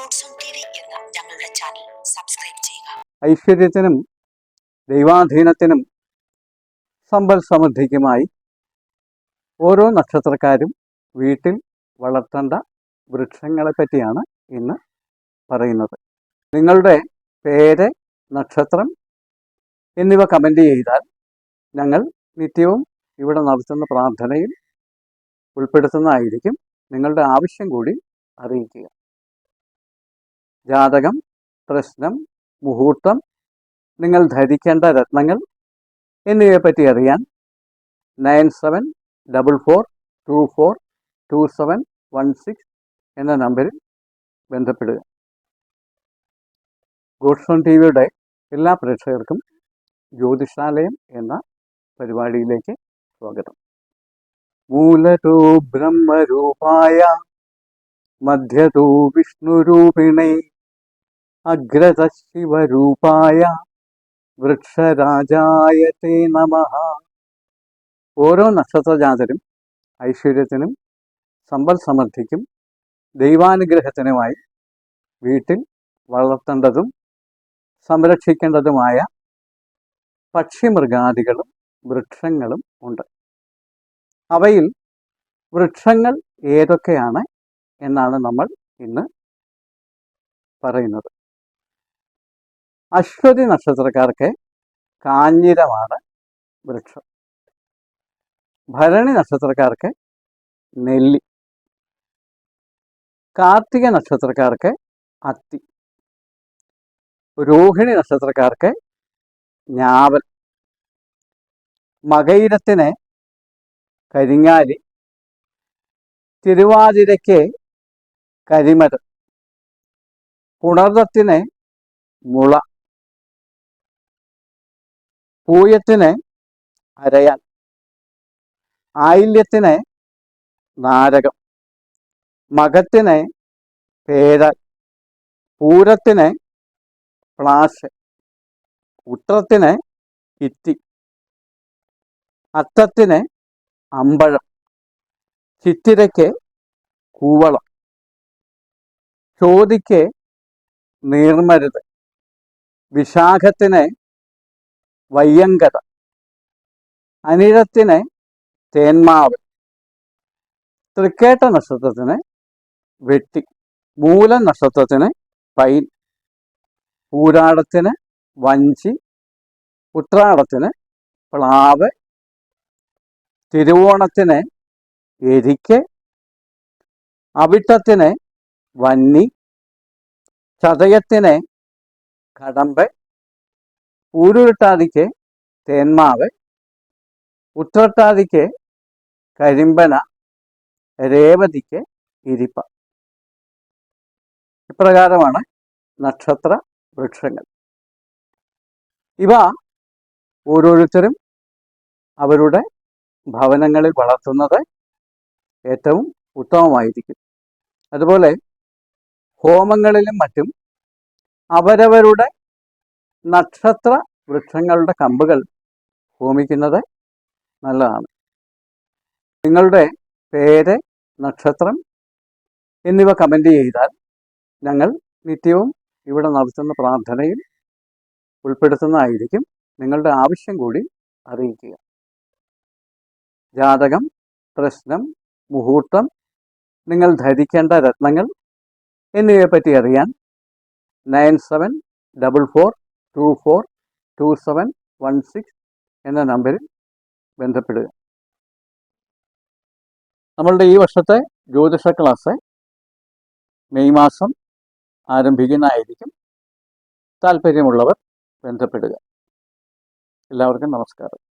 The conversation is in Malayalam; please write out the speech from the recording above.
എന്ന ഞങ്ങളുടെ ചാനൽ സബ്സ്ക്രൈബ് ചെയ്യുക. ഐശ്വര്യത്തിനും ദൈവാധീനത്തിനും സമ്പൽ സമൃദ്ധിക്കുമായി ഓരോ നക്ഷത്രക്കാരും വീട്ടിൽ വളർത്തേണ്ട വൃക്ഷങ്ങളെ പറ്റിയാണ് ഇന്ന് പറയുന്നത്. നിങ്ങളുടെ പേര് നക്ഷത്രം എന്നിവ കമന്റ് ചെയ്താൽ ഞങ്ങൾ നിത്യവും ഇവിടെ നടത്തുന്ന പ്രാർത്ഥനയിൽ ഉൾപ്പെടുത്തുന്നതായിരിക്കും നിങ്ങളുടെ ആവശ്യം കൂടി അറിയിക്കുക. ജാതകം പ്രശ്നം മുഹൂർത്തം നിങ്ങൾ ധരിക്കേണ്ട രത്നങ്ങൾ എന്നിവയെപ്പറ്റി അറിയാൻ nine seven double four two four two seven one six എന്ന നമ്പറിൽ ബന്ധപ്പെടുക. ഗോഡ്സോൺ ടി വിയുടെ എല്ലാ പ്രേക്ഷകർക്കും ജ്യോതിഷാലയം എന്ന പരിപാടിയിലേക്ക് സ്വാഗതം. മൂലതോ ബ്രഹ്മരൂപായ മധ്യതോ വിഷ്ണുരൂപിണേ അഗ്രത ശിവരൂപായ വൃക്ഷരാജായ തേ നമ ഓരോ നക്ഷത്രജാതരും ഐശ്വര്യത്തിനും സമ്പൽ സമൃദ്ധിക്കും ദൈവാനുഗ്രഹത്തിനുമായി വീട്ടിൽ വളർത്തേണ്ടതും സംരക്ഷിക്കേണ്ടതുമായ പക്ഷിമൃഗാദികളും വൃക്ഷങ്ങളും ഉണ്ട്. അവയിൽ വൃക്ഷങ്ങൾ ഏതൊക്കെയാണ് എന്നാണ് നമ്മൾ ഇന്ന് പറയുന്നത്. അശ്വതി നക്ഷത്രക്കാർക്ക് കാഞ്ഞിരമാണ് വൃക്ഷം. ഭരണി നക്ഷത്രക്കാർക്ക് നെല്ലി. കാർത്തിക നക്ഷത്രക്കാർക്ക് അത്തി. രോഹിണി നക്ഷത്രക്കാർക്ക് ഞാവൽ. മകയിരത്തിന് കരിങ്ങാലി. തിരുവാതിരയ്ക്ക് കരിമരം. പുണർദത്തിന് മുള. പൂയത്തിന് അരയാൽ ആയില്യത്തിന് നാരകം. മകത്തിന് പേരാൽ പൂരത്തിന് പ്ലാഷ് ഉത്രത്തിന് ഇത്തി അത്തത്തിന് അമ്പഴം. ചിത്തിരയ്ക്ക് കൂവളം. ചോതിക്ക് നീർമരുത്. വിശാഖത്തിന് വയ്യങ്കര. അനിഴത്തിന് തേന്മാവ്. തൃക്കേട്ട നക്ഷത്രത്തിന് വെട്ടി. മൂല നക്ഷത്രത്തിന് പൈൻ. പൂരാടത്തിന് വഞ്ചി. ഉത്രാടത്തിന് പ്ലാവ്. തിരുവോണത്തിന് എരിക്ക്. അവിട്ടത്തിന് വന്നി. ചതയത്തിന് കടമ്പ്. ഊരുരുട്ടാതിക്ക് തേന്മാവ് ഉത്രട്ടാതിക്ക് കരിമ്പന രേവതിക്ക് ഇരിപ്പ. ഇപ്രകാരമാണ് നക്ഷത്ര വൃക്ഷങ്ങൾ. ഇവ ഓരോരുത്തരും അവരുടെ ഭവനങ്ങളിൽ വളർത്തുന്നത് ഏറ്റവും ഉത്തമമായിരിക്കും. അതുപോലെ ഹോമങ്ങളിലും മറ്റും അവരവരുടെ നക്ഷത്ര വൃക്ഷങ്ങളുടെ കമ്പുകൾ ഹോമിക്കുന്നത് നല്ലതാണ്. നിങ്ങളുടെ പേര് നക്ഷത്രം എന്നിവ കമന്റ് ചെയ്താൽ ഞങ്ങൾ നിത്യവും ഇവിടെ നടത്തുന്ന പ്രാർത്ഥനയിൽ ഉൾപ്പെടുത്തുന്നതായിരിക്കും നിങ്ങളുടെ ആവശ്യം കൂടി അറിയിക്കുക. ജാതകം പ്രശ്നം മുഹൂർത്തം നിങ്ങൾ ധരിക്കേണ്ട രത്നങ്ങൾ എന്നിവയെപ്പറ്റി അറിയാൻ nine seven double four two four two seven one six എന്ന നമ്പറിൽ ബന്ധപ്പെടുക. നമ്മളുടെ ഈ വർഷത്തെ ജ്യോതിഷ ക്ലാസ് മെയ് മാസം ആരംഭിക്കുന്നതായിരിക്കും. താല്പര്യമുള്ളവർ ബന്ധപ്പെടുക. എല്ലാവർക്കും നമസ്കാരം.